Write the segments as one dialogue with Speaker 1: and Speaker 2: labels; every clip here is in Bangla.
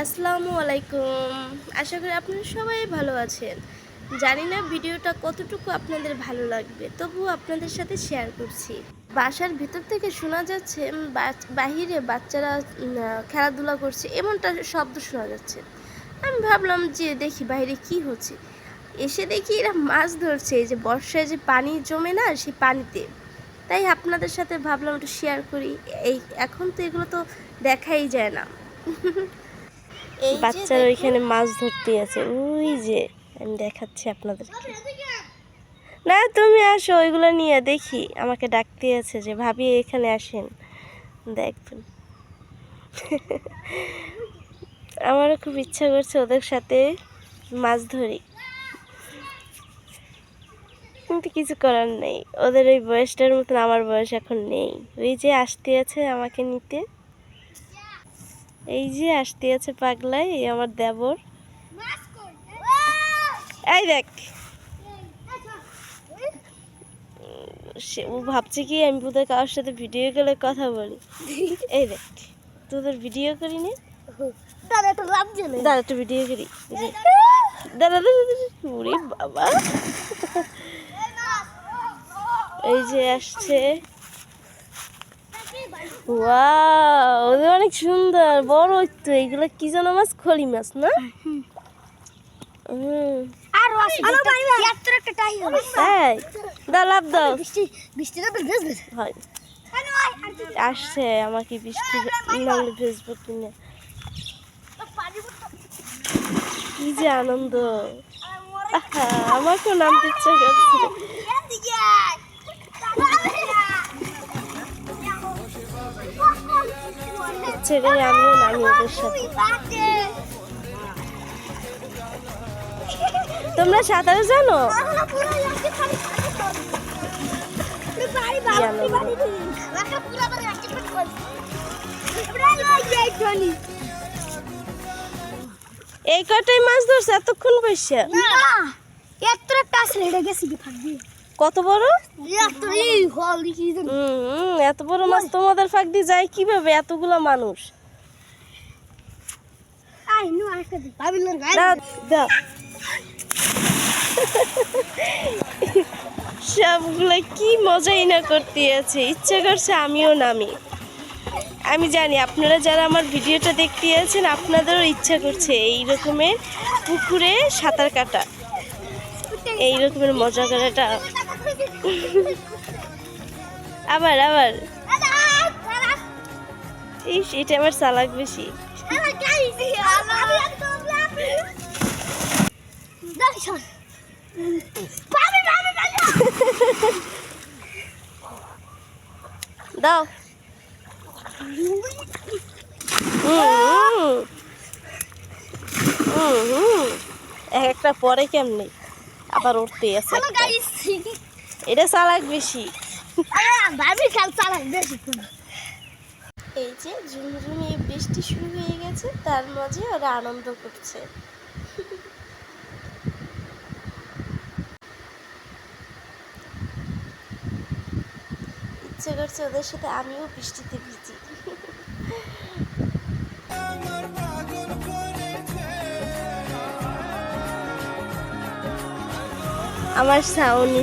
Speaker 1: আসসালামু আলাইকুম। আশা করি আপনারা সবাই ভালো আছেন। জানি না ভিডিওটা কতটুকু আপনাদের ভালো লাগবে, তবুও আপনাদের সাথে শেয়ার করছি। বাসার ভিতর থেকে শোনা যাচ্ছে বাহিরে বাচ্চারা খেলাধুলা করছে এমনটা শব্দ শোনা যাচ্ছে। আমি ভাবলাম যে দেখি বাইরে কি হচ্ছে। এসে দেখি এরা মাছ ধরছে যে বর্ষায় যে পানি জমে না সেই পানিতে। তাই আপনাদের সাথে ভাবলাম একটু শেয়ার করি। এই, এখন তো এগুলো তো দেখাই যায় না।
Speaker 2: বাচ্চারা ওইখানে মাছ ধরতে আছে। ওই যে আমি দেখাচ্ছি আপনাদেরকে। না তুমি আসো ওইগুলো নিয়ে দেখি। আমাকে ডাকতে আছে যে ভাবি এখানে আসেন। দেখবেন আমারও খুব ইচ্ছা করছে ওদের সাথে মাছ ধরি। কিন্তু কিছু করার নেই। ওদের ওই বয়সটার মতন আমার বয়স এখন নেই। ওই যে আসতে আছে আমাকে নিতে। এই যে আসতে আছে পাগলাই এই আমার দেবর। এই দেখ। সে ও ভাবছে কি আমি বোধহয় কারোর সাথে ভিডিও কলে কথা বলি। এই দেখ তোদের ভিডিও করি নি।
Speaker 1: দাদা তো লাভ
Speaker 2: দাদা একটু ভিডিও করি দাদা দাদা দাদা, বাবা। এই যে আসছে। ওয়াও ওদের অনেক সুন্দর। বড় তো এগুলো কি যেন মাছ? খলি মাছ না? হয় আসছে আমাকে বৃষ্টি ভেজবো কিনে। কি যে আনন্দ। আমাকেও নামতে ইচ্ছা করে আমিও নামি ওদের সাথে। তোমরা সাঁতার জানো? এই কটাই মাছ ধরছে এতক্ষণ বসে কত বড়? এত বড় মাছ তোমাদের ফাঁক দিয়ে যায় কীভাবে? এতগুলো মানুষ। সবগুলো কি মজাই না করতে আছে। ইচ্ছে করছে আমিও নামি। আমি জানি আপনারা যারা আমার ভিডিওটা দেখতে আছেন আপনাদেরও ইচ্ছা করছে এই রকমের পুকুরে সাঁতার কাটা। এই রকমের মজা করাটা। আবার আবার। এই এটা আমার চালাক বেশি। দাও। এক একটা পরে কেমনে? আবার উঠতে আছে। এটা চালাক বেশি। এই যে ঝুমঝুমিয়ে বৃষ্টি শুরু হয়ে গেছে তার মাঝে ওরা আনন্দ করছে। ইচ্ছে করছে ওদের সাথে আমিও বৃষ্টিতে ভিজি। আমার সাউনি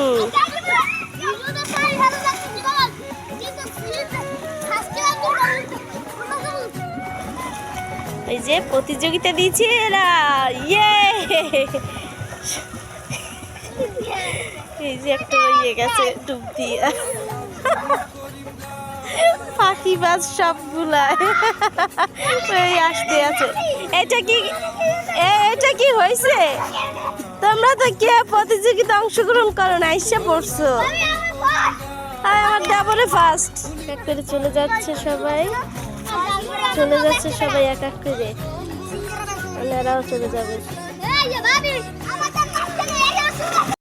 Speaker 2: এই যে প্রতিযোগিতা দিয়েছে এরা। ইয়ে এই যে একটা ইয়ে গেছে, ডুব দিয়ে। পাখি বাজ সবগুলাই ওই আসতে আছে। এটা কি এটা কি হয়েছে? তোমরা তো কে প্রতিযোগিতা অংশগ্রহণ করো না এসে পড়ছো। আমার দেবরে ফার্স্ট করে চলে যাচ্ছে সবাই। চলে যাচ্ছে সবাই এক এক করে। ওনারাও চলে যাবে